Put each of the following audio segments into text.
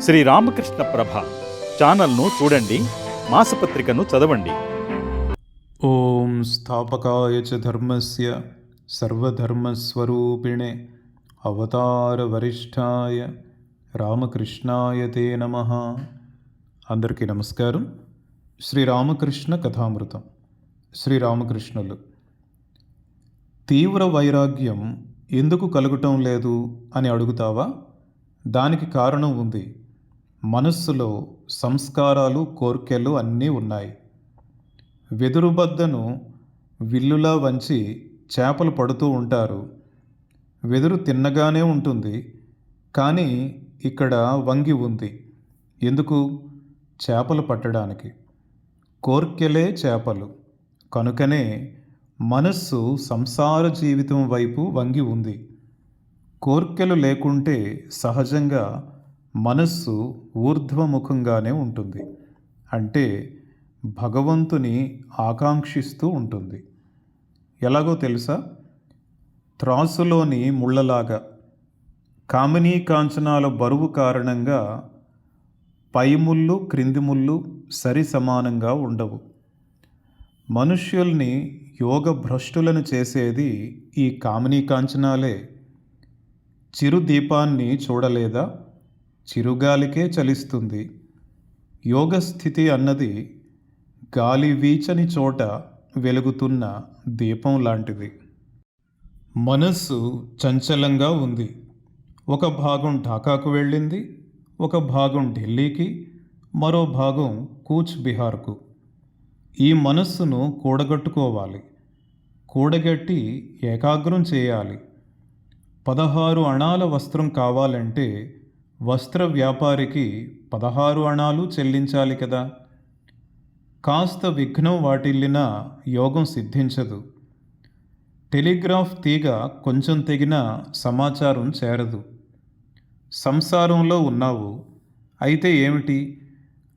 శ్రీ రామకృష్ణ ప్రభ ఛానల్ను చూడండి మాసపత్రికను చదవండి. ఓం స్థాపకాయ చ ధర్మస్య సర్వధర్మస్వరూపిణే అవతార వరిష్టాయ రామకృష్ణాయ తే నమ. అందరికీ నమస్కారం. శ్రీరామకృష్ణ కథామృతం. శ్రీరామకృష్ణులు తీవ్ర వైరాగ్యం ఎందుకు కలగటం లేదు అని అడుగుతావా? దానికి కారణం ఉంది. మనస్సులో సంస్కారాలు కోర్కెలు అన్నీ ఉన్నాయి. వెదురుబద్దను విల్లులా వంచి చేపలు పడుతూ ఉంటారు. వెదురు తిన్నగానే ఉంటుంది. కానీ ఇక్కడ వంగి ఉంది. ఎందుకు? చేపలు పట్టడానికి. కోర్కెలే చేపలు. కనుకనే మనస్సు సంసార జీవితం వైపు వంగి ఉంది. కోర్కెలు లేకుంటే సహజంగా మనస్సు ఊర్ధ్వముఖంగానే ఉంటుంది. అంటే భగవంతుని ఆకాంక్షిస్తూ ఉంటుంది. ఎలాగో తెలుసా? త్రాసులోని ముళ్ళలాగా కామినీ కాంచనాల బరువు కారణంగా పై ముళ్ళు క్రింది ముళ్ళు సరి సమానంగా ఉండవు. మనుష్యుల్ని యోగ భ్రష్టులను చేసేది ఈ కామినీ కాంచనాలే. చిరు దీపాన్ని చూడలేదా? చిరుగాలికే చలిస్తుంది. యోగ స్థితి అన్నది గాలి వీచని చోట వెలుగుతున్న దీపం లాంటిది. మనస్సు చంచలంగా ఉంది. ఒక భాగం ఢాకాకు వెళ్ళింది ఒక భాగం ఢిల్లీకి మరో భాగం కూచ్ బిహార్కు. ఈ మనస్సును కూడగట్టుకోవాలి. కూడగట్టి ఏకాగ్రం చేయాలి. పదహారు అణాల వస్త్రం కావాలంటే వస్త్ర వ్యాపారికి పదహారు అణాలు చెల్లించాలి కదా. కాస్త విఘ్నం వాటిల్లినా యోగం సిద్ధించదు. టెలిగ్రాఫ్ తీగ కొంచెం తెగిన సమాచారం చేరదు. సంసారంలో ఉన్నావు. అయితే ఏమిటి?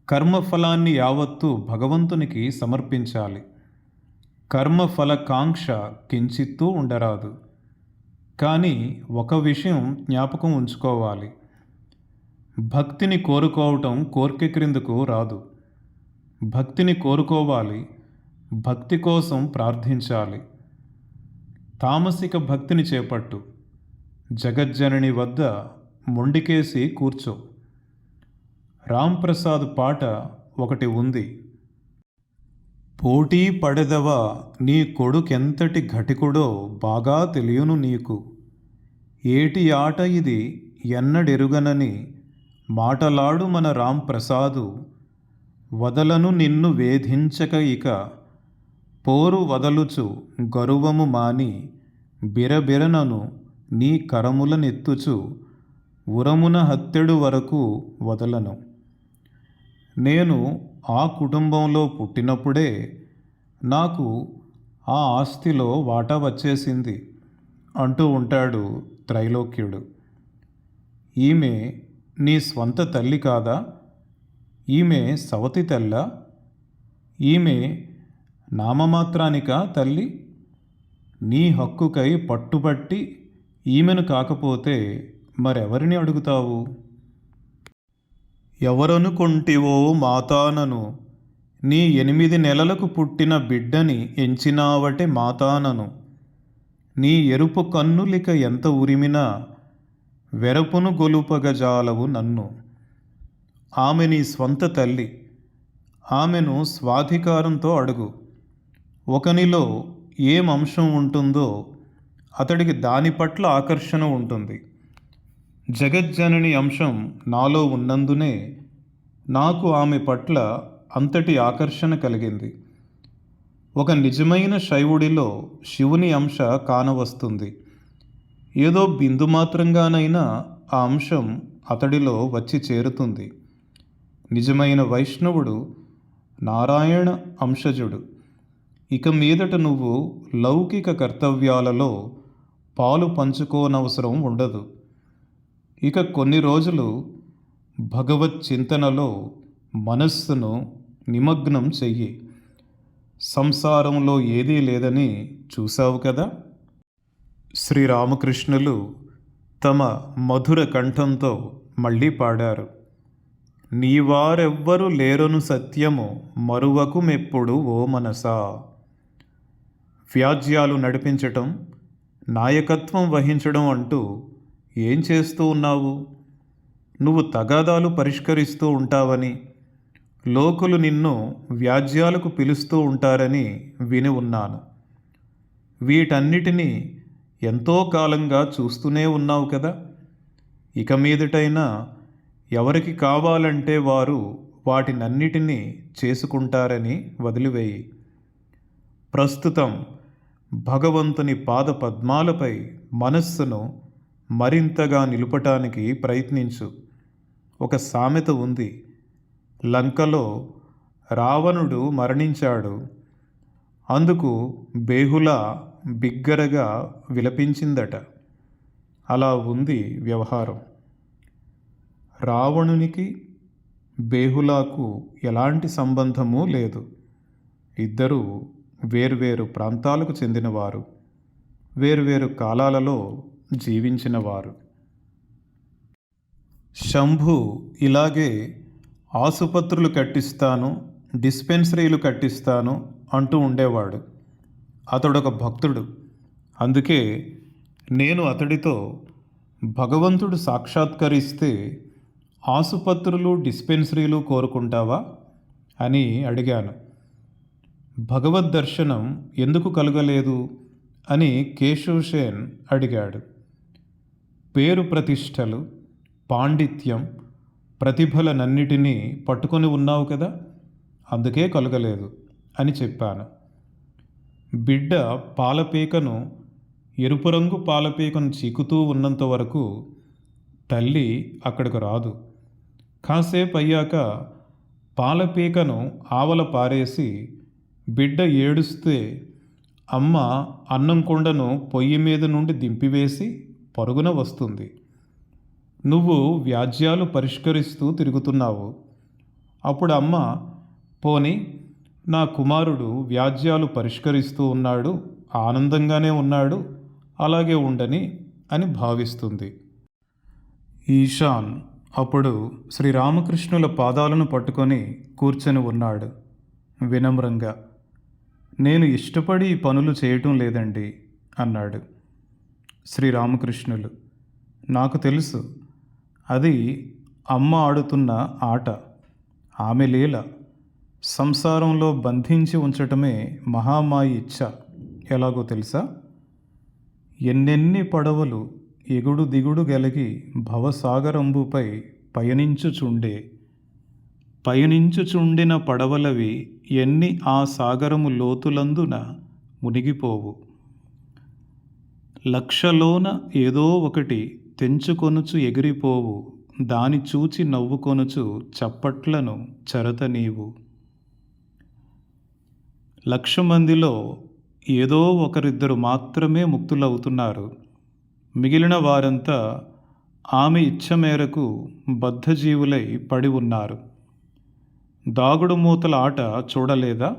కర్మఫలాన్ని యావత్తు భగవంతునికి సమర్పించాలి. కర్మఫల కాంక్ష కించిత్తూ ఉండరాదు. కానీ ఒక విషయం జ్ఞాపకం ఉంచుకోవాలి. భక్తిని కోరుకోవటం కోరిక క్రిందకు రాదు. భక్తిని కోరుకోవాలి భక్తి కోసం ప్రార్థించాలి. తామసిక భక్తిని చేపట్టు. జగజ్జనని వద్ద మొండికేసి కూర్చో. రాంప్రసాద్ పాట ఒకటి ఉంది. పోటీ పడెదవా నీ కొడుకెంతటి ఘటికుడో బాగా తెలియను నీకు. ఏటి ఆట ఇది ఎన్నడెరుగనని మాటలాడు మన రాంప్రసాదు వదలను నిన్ను వేధించక ఇక. పోరు వదలుచు గరువము మాని బిరబిరనను నీ కరములనెత్తుచు ఉరమున హత్తెడు వరకు వదలను. నేను ఆ కుటుంబంలో పుట్టినప్పుడే నాకు ఆ ఆస్తిలో వాటా వచ్చేసింది అంటూ ఉంటాడు త్రైలోక్యుడు. ఈమె నీ స్వంత తల్లి కాదా? ఈమె సవతి తెల్ల? ఈమె నామమాత్రానిక తల్లి? నీ హక్కుకై పట్టుబట్టి ఈమెను కాకపోతే మరెవరిని అడుగుతావు? ఎవరనుకొంటివో మాతానను నీ ఎనిమిది నెలలకు పుట్టిన బిడ్డని ఎంచినావటే మాతానను. నీ ఎరుపు కన్నులిక ఎంత ఉరిమినా వెరపును గొలుపగజాలవు నన్ను. ఆమె నీ స్వంత తల్లి. ఆమెను స్వాధికారంతో అడుగు. ఒకనిలో ఏం అంశం ఉంటుందో అతడికి దాని పట్ల ఆకర్షణ ఉంటుంది. జగజ్జనని అంశం నాలో ఉన్నందునే నాకు ఆమె పట్ల అంతటి ఆకర్షణ కలిగింది. ఒక నిజమైన శైవుడిలో శివుని అంశ కానవస్తుంది. ఏదో బిందు మాత్రంగానైనా ఆ అంశం అతడిలో వచ్చి చేరుతుంది. నిజమైన వైష్ణవుడు నారాయణ అంశజుడు. ఇక మీదట నువ్వు లౌకిక కర్తవ్యాలలో పాలు పంచుకోనవసరం ఉండదు. ఇక కొన్ని రోజులు భగవత్ చింతనలో మనస్సును నిమగ్నం చెయ్యి. సంసారంలో ఏదీ లేదని చూశావు కదా? శ్రీరామకృష్ణులు తమ మధుర కంఠంతో మళ్ళీ పాడారు. నీవారెవ్వరు లేరను సత్యము మరువకు మెప్పుడు ఓ మనసా. వ్యాజ్యాలు నడిపించటం నాయకత్వం వహించడం అంటూ ఏం చేస్తూ ఉన్నావు? నువ్వు తగాదాలు పరిష్కరిస్తూ ఉంటావని లోకులు నిన్ను వ్యాజ్యాలకు పిలుస్తూ ఉంటారని విని ఉన్నాను. వీటన్నిటినీ ఎంతో కాలంగా చూస్తూనే ఉన్నావు కదా? ఇక మీదటైనా ఎవరికి కావాలంటే వారు వాటినన్నిటినీ చేసుకుంటారని వదిలివేయి. ప్రస్తుతం భగవంతుని పాద పద్మాలపై మనస్సును మరింతగా నిలుపటానికి ప్రయత్నించు. ఒక సామెత ఉంది. లంకలో రావణుడు మరణించాడు. అందుకు బేహుల బిగ్గరగా విలపించిందట. అలా ఉంది వ్యవహారం. రావణునికి బేహులాకు ఎలాంటి సంబంధము లేదు. ఇద్దరూ వేర్వేరు ప్రాంతాలకు చెందినవారు. వేర్వేరు కాలాలలో జీవించినవారు. శంభు ఇలాగే ఆసుపత్రులు కట్టిస్తాను డిస్పెన్సరీలు కట్టిస్తాను అంటూ ఉండేవాడు. అతడొక భక్తుడు. అందుకే నేను అతడితో భగవంతుడు సాక్షాత్కరిస్తే ఆసుపత్రులు డిస్పెన్సరీలు కోరుకుంటావా? అని అడిగాను. భగవద్ దర్శనం ఎందుకు కలగలేదు? అని కేశవసేన్ అడిగాడు. పేరు ప్రతిష్టలు పాండిత్యం ప్రతిభలనన్నిటినీ పట్టుకొని ఉన్నావు కదా? అందుకే కలగలేదు అని చెప్పాను. బిడ్డ పాలపీకను ఎరుపు రంగు పాలపీకను చీకుతూ ఉన్నంత వరకు తల్లి అక్కడికి రాదు. కాసేపు అయ్యాక పాలపీకను ఆవల పారేసి బిడ్డ ఏడుస్తే అమ్మ అన్నం కుండను పొయ్యి మీద నుండి దింపివేసి పరుగున వస్తుంది. నువ్వు వ్యాజ్యాలు పరిష్కరిస్తూ తిరుగుతున్నావు. అప్పుడు అమ్మ పోని నా కుమారుడు వ్యాజ్యాలు పరిష్కరిస్తూ ఉన్నాడు ఆనందంగానే ఉన్నాడు అలాగే ఉండని అని భావిస్తుంది. ఈశాన్ అప్పుడు శ్రీరామకృష్ణుల పాదాలను పట్టుకొని కూర్చొని ఉన్నాడు. వినమ్రంగా నేను ఇష్టపడి ఈ పనులు చేయటం లేదండి అన్నాడు శ్రీరామకృష్ణులు. నాకు తెలుసు అది అమ్మ ఆడుతున్న ఆట ఆమె లీల. సంసారంలో బంధించి ఉంచటమే మహామాయి ఇచ్చ. ఎలాగో తెలుసా? ఎన్నెన్ని పడవలు ఎగుడు దిగుడు గలిగి భవసాగరంబుపై పయనించుచుండే. పయనించుచుండిన పడవలవి ఎన్ని ఆ సాగరము లోతులందున మునిగిపోవు. లక్షలోన ఏదో ఒకటి తెంచుకొనుచు ఎగిరిపోవు. దాని చూచి నవ్వుకొనుచు చప్పట్లను చరత నీవు. లక్ష మందిలో ఏదో ఒకరిద్దరు మాత్రమే ముక్తులవుతున్నారు. మిగిలిన వారంతా ఆమె ఇచ్చ మేరకు బద్ధజీవులై పడి ఉన్నారు. దాగుడు మూతల ఆట చూడలేదా?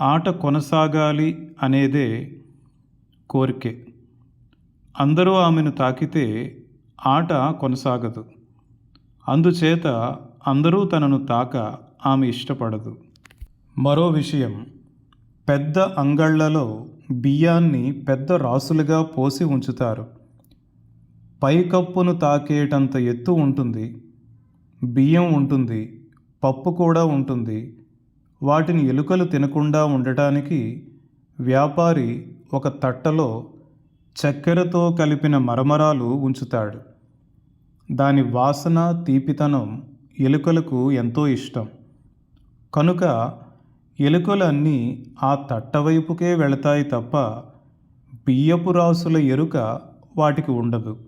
ఆట కొనసాగాలి అనేదే కోరికే. అందరూ ఆమెను తాకితే ఆట కొనసాగదు. అందుచేత అందరూ తనను తాక ఆమె ఇష్టపడదు. మరో విషయం. పెద్ద అంగళ్ళలో బియ్యాన్ని పెద్ద రాసులుగా పోసి ఉంచుతారు. పైకప్పును తాకేటంత ఎత్తు ఉంటుంది. బియ్యం ఉంటుంది. పప్పు కూడా ఉంటుంది. వాటిని ఎలుకలు తినకుండా ఉండటానికి వ్యాపారి ఒక తట్టలో చక్కెరతో కలిపిన మరమరాలు ఉంచుతాడు. దాని వాసన తీపితనం ఎలుకలకు ఎంతో ఇష్టం. కనుక ఎలుకలన్నీ ఆ తట్టవైపుకే వెళతాయి తప్ప బియ్యపు రాసుల ఎరుక వాటికి ఉండదు.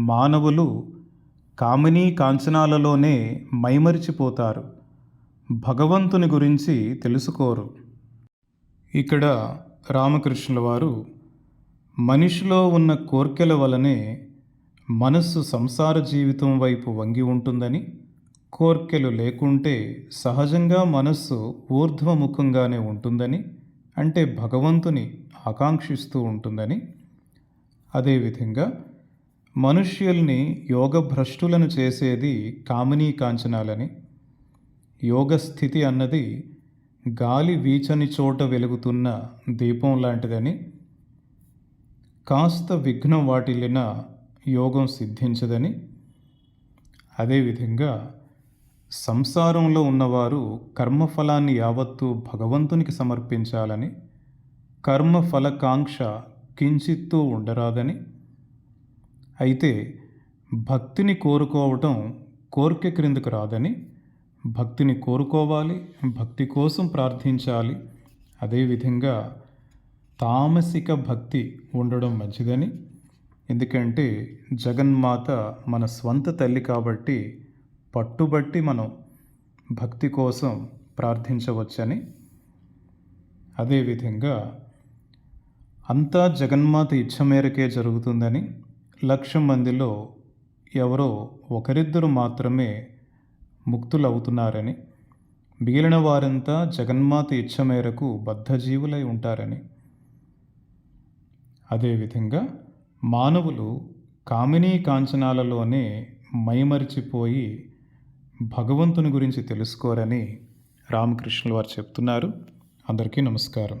మానవులు కామినీ కాంచనాలలోనే మైమరిచిపోతారు. భగవంతుని గురించి తెలుసుకోరు. ఇక్కడ రామకృష్ణుల వారు మనిషిలో ఉన్న కోర్కెల వలనే మనస్సు సంసార జీవితం వైపు వంగి ఉంటుందని కోర్కెలు లేకుంటే సహజంగా మనస్సు ఊర్ధ్వముఖంగానే ఉంటుందని అంటే భగవంతుని ఆకాంక్షిస్తూ ఉంటుందని. అదేవిధంగా మనుష్యుల్ని యోగభ్రష్టులను చేసేది కామినీ కాంచనాలని. యోగ స్థితి అన్నది గాలి వీచని చోట వెలుగుతున్న దీపం లాంటిదని. కాస్త విఘ్నం వాటిల్లిన యోగం సిద్ధించదని. అదేవిధంగా సంసారంలో ఉన్నవారు కర్మఫలాన్ని యావత్తు భగవంతునికి సమర్పించాలని కర్మఫలకాంక్ష కించిత్తూ ఉండరాదని. అయితే భక్తిని కోరుకోవటం కోరిక క్రిందకు రాదని. భక్తిని కోరుకోవాలి భక్తి కోసం ప్రార్థించాలి. అదేవిధంగా తామసిక భక్తి ఉండడం మంచిదని. ఎందుకంటే జగన్మాత మన స్వంత తల్లి కాబట్టి పట్టుబట్టి మనం భక్తి కోసం ప్రార్థించవచ్చని అదేవిధంగా అంతా జగన్మాత ఇచ్చ మేరకే జరుగుతుందని లక్ష మందిలో ఎవరో ఒకరిద్దరు మాత్రమే ముక్తులవుతున్నారని మిగిలిన వారంతా జగన్మాత ఇచ్చ మేరకు బద్ధజీవులై ఉంటారని. అదేవిధంగా మానవులు కామినీ కాంచనాలలోనే మైమరిచిపోయి భగవంతుని గురించి తెలుసుకోరని రామకృష్ణుల వారు చెప్తున్నారు. అందరికీ నమస్కారం.